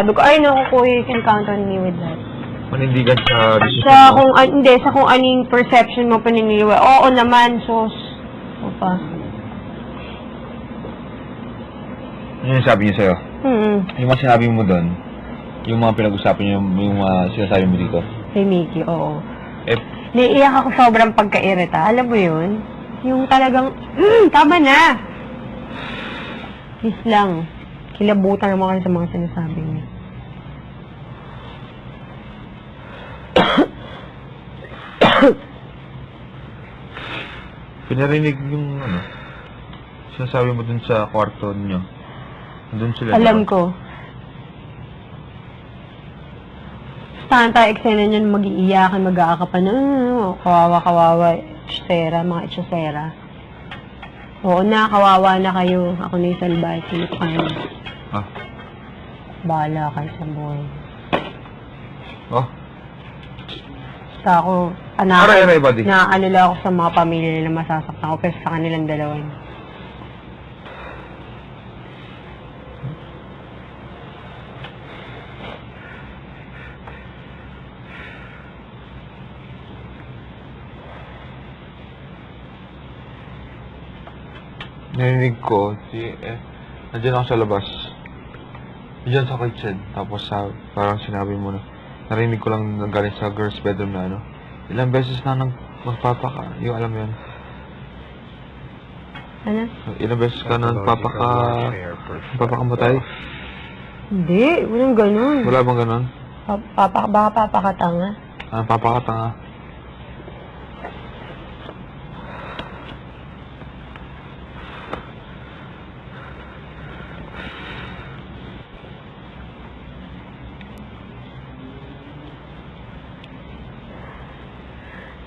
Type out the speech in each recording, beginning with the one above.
Sabi ko, ay naku kuya, you can count on me with that. Manindigan sa decision Sa mo. kung, an, hindi, sa kung anong perception mo paniniwa. Oo naman, sos. Opa. Ano yung sabi niya sa'yo? Hmm, Yung mga sinabi mo doon, yung mga pinag-usapan niyo, yung, yung mga sinasabi mo dito. kay Mickey, oo. Eh, Naiiyak ako sobrang pagkairita. Alam mo yun? Yung talagang, "Hmm, tama na! Please lang. Kilabutan naman kayo sa mga sinasabi niya. pinarinig yung ano, sinasabi mo dun sa kwarto niyo. Doon sila. Alam ko. Saan tayo eksena niyan mag-iiyakan, mag-aakapan "Ah, kawawa, kawawa, itsera, mga itsesera. Oo na, kawawa na kayo. Ako na yung salbay, sino kayo. Ah. Bahala kayo sa buhay. Oh, Basta ako, anak, aray, aray, buddy. na ano lang ako sa mga pamilya nila masasaktan ko, pero sa kanilang dalawa. yun. Narinig ko, si, eh, nandiyan ako sa labas. Nandiyan sa kitchen. Tapos sa, parang sinabi mo na, narinig ko lang galing sa girl's bedroom na ano. Ilang beses na nang magpapaka. Yung alam mo yun. Ano? Ilang beses ka na nagpapaka, nagpapakamatay. Hindi, walang ganun. Wala bang ganon? Pa- Papa, baka papakatanga. Ah, papakatanga.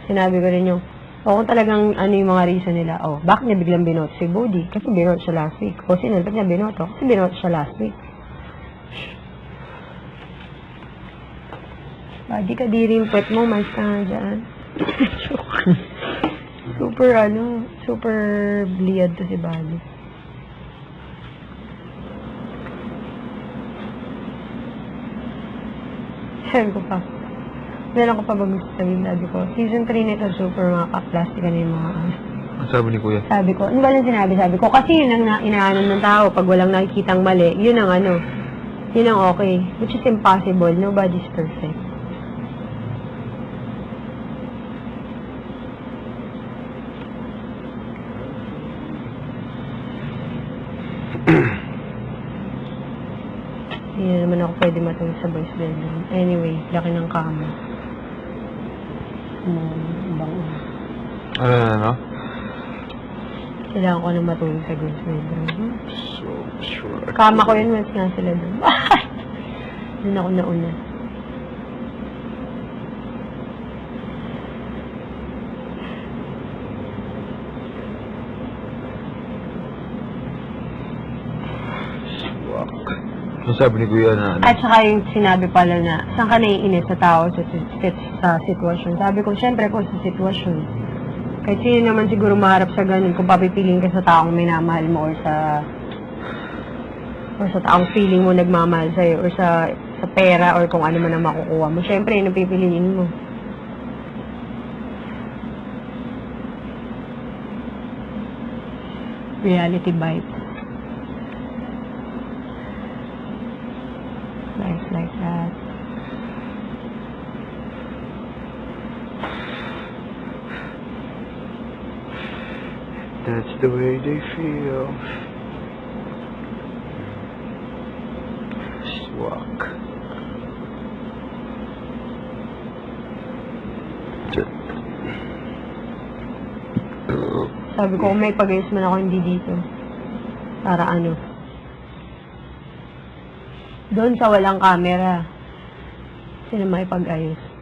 Sinabi ko rin yung, o kung talagang ano yung mga reason nila, oh, bakit niya biglang binot si Bodhi? Kasi binot siya last week. O sino, ba't niya binoto? Kasi binot siya last week. Badi ka di rin puwet mo, mais ka nga dyan. super ano, super bliad to si Badi. Sabi ko pa, meron ko pa ba gusto sabihin, sabi ko, season 3 nito super mga ka-plastic na yung mga ano. Ang sabi ni kuya. Sabi ko, ano ba lang sinabi? Sabi ko, kasi yun ang na, inaanon ng tao. Pag walang nakikitang mali, yun ang ano, yun ang okay. Which is impossible. Nobody's perfect. Hindi na naman ako pwede matulog sa boys bedroom. Anyway, laki ng kama. Um, bang, Ano na, no? kailangan ko na matulog sa girls bedroom. So, sure. Kama ko yun once nga sila doon. Doon ako nauna. Ang sabi ni kuya na, ano? At saka yung sinabi pala na, saan ka naiinis sa tao sa, sa, sa sitwasyon? Sabi ko, syempre ko sa sitwasyon. Kahit sino naman siguro maharap sa ganun kung papipiliin ka sa taong minamahal mo or sa or sa taong feeling mo nagmamahal sa'yo or sa sa pera or kung ano man ang makukuha mo. Syempre, yun ang pipiliin mo. Reality bites. Like that. That's the way they feel. Swak. Sabi ko, may pag-ayos man ako hindi dito. Para ano? Doon sa walang camera. Sila may pag-ayos.